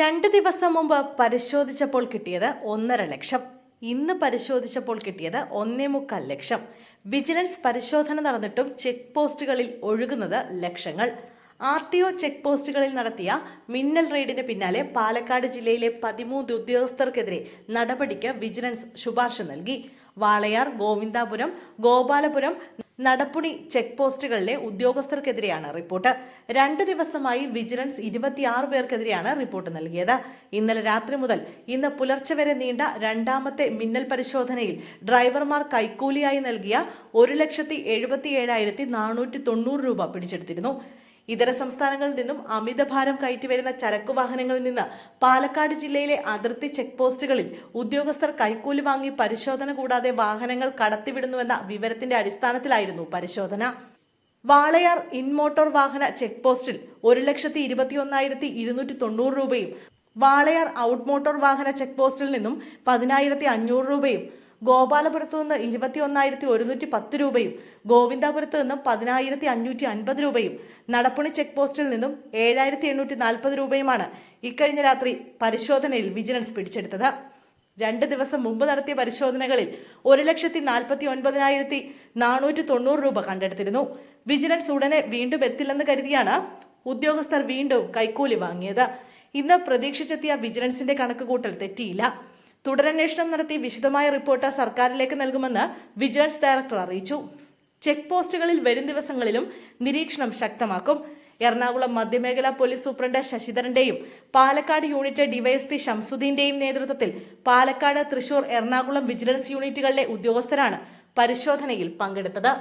രണ്ട് ദിവസം മുമ്പ് പരിശോധിച്ചപ്പോൾ കിട്ടിയത് ഒന്നര ലക്ഷം. ഇന്ന് പരിശോധിച്ചപ്പോൾ കിട്ടിയത് ഒന്നേ മുക്കാൽ ലക്ഷം. വിജിലൻസ് പരിശോധന നടന്നിട്ടും ചെക്ക് പോസ്റ്റുകളിൽ ഒഴുകുന്നത് ലക്ഷങ്ങൾ. ആർ ടി ഒ ചെക്ക് പോസ്റ്റുകളിൽ നടത്തിയ മിന്നൽ റെയ്ഡിന് പിന്നാലെ പാലക്കാട് ജില്ലയിലെ പതിമൂന്ന് ഉദ്യോഗസ്ഥർക്കെതിരെ നടപടിക്ക് വിജിലൻസ് ശുപാർശ നൽകി. വാളയാർ ഗോവിന്ദാപുരം ഗോപാലപുരം നടപ്പുണി ചെക്ക് പോസ്റ്റുകളിലെ ഉദ്യോഗസ്ഥർക്കെതിരെയാണ് റിപ്പോർട്ട്. രണ്ട് ദിവസമായി വിജിലൻസ് ഇരുപത്തിയാറ് പേർക്കെതിരെയാണ് റിപ്പോർട്ട് നൽകിയത്. ഇന്നലെ രാത്രി മുതൽ ഇന്ന് പുലർച്ചെ വരെ നീണ്ട രണ്ടാമത്തെ മിന്നൽ പരിശോധനയിൽ ഡ്രൈവർമാർ കൈക്കൂലിയായി നൽകിയ ഒരു ലക്ഷത്തി എഴുപത്തി ഏഴായിരത്തി നാനൂറ്റി തൊണ്ണൂറ് രൂപ പിടിച്ചെടുത്തിരുന്നു. ഇതര സംസ്ഥാനങ്ങളിൽ നിന്നും அமிலாதாரം കയറ്റി വരുന്ന ചരക്കു വാഹനങ്ങളിൽ നിന്ന് പാലക്കാട് ജില്ലയിലെ അതിർത്തി ചെക്ക് പോസ്റ്റുകളിൽ ഉദ്യോഗസ്ഥർ കൈക്കൂലി വാങ്ങി പരിശോധന കൂടാതെ വാഹനങ്ങൾ കടത്തിവിടുന്നുവെന്ന വിവരത്തിന്റെ അടിസ്ഥാനത്തിലായിരുന്നു പരിശോധന. വാളയാർ ഇൻമോട്ടോർ വാഹന ചെക്ക് പോസ്റ്റിൽ ഒരു ലക്ഷത്തി ഇരുപത്തി ഒന്നായിരത്തി ഇരുന്നൂറ്റി തൊണ്ണൂറ് രൂപയും വാളയാർ ഔട്ട് മോട്ടോർ വാഹന ചെക്ക് പോസ്റ്റിൽ നിന്നും പതിനായിരത്തി അഞ്ഞൂറ് രൂപയും ഗോപാലപുരത്ത് നിന്ന് ഇരുപത്തി ഒന്നായിരത്തി ഒരുന്നൂറ്റി പത്ത് രൂപയും ഗോവിന്ദാപുരത്ത് നിന്നും പതിനായിരത്തി അഞ്ഞൂറ്റി അൻപത് രൂപയും നടപ്പുണി ചെക്ക് പോസ്റ്റിൽ നിന്നും ഏഴായിരത്തി എണ്ണൂറ്റി നാൽപ്പത് രൂപയുമാണ് ഇക്കഴിഞ്ഞ രാത്രി പരിശോധനയിൽ വിജിലൻസ് പിടിച്ചെടുത്തത്. രണ്ട് ദിവസം മുമ്പ് നടത്തിയ പരിശോധനകളിൽ ഒരു ലക്ഷത്തി നാൽപ്പത്തി ഒൻപതിനായിരത്തി നാനൂറ്റി തൊണ്ണൂറ് രൂപ കണ്ടെടുത്തിരുന്നു. വിജിലൻസ് ഉടനെ വീണ്ടും എത്തില്ലെന്ന് കരുതിയാണ് ഉദ്യോഗസ്ഥർ വീണ്ടും കൈക്കൂലി വാങ്ങിയത്. ഇന്ന് പ്രതീക്ഷിച്ചെത്തിയ വിജിലൻസിന്റെ കണക്കുകൂട്ടൽ തെറ്റിയില്ല. തുടരന്വേഷണം നടത്തി വിശദമായ റിപ്പോർട്ട് സർക്കാരിലേക്ക് നൽകുമെന്ന് വിജിലൻസ് ഡയറക്ടർ അറിയിച്ചു. ചെക്ക് പോസ്റ്റുകളിൽ വരും ദിവസങ്ങളിലും നിരീക്ഷണം ശക്തമാക്കും. എറണാകുളം മധ്യമേഖലാ പോലീസ് സൂപ്രണ്ട് ശശിധരന്റെയും പാലക്കാട് യൂണിറ്റ് ഡിവൈഎസ്പി ഷംസുദ്ദീന്റെയും നേതൃത്വത്തിൽ പാലക്കാട് തൃശൂർ എറണാകുളം വിജിലൻസ് യൂണിറ്റുകളിലെ ഉദ്യോഗസ്ഥരാണ് പരിശോധനയിൽ പങ്കെടുത്തത്.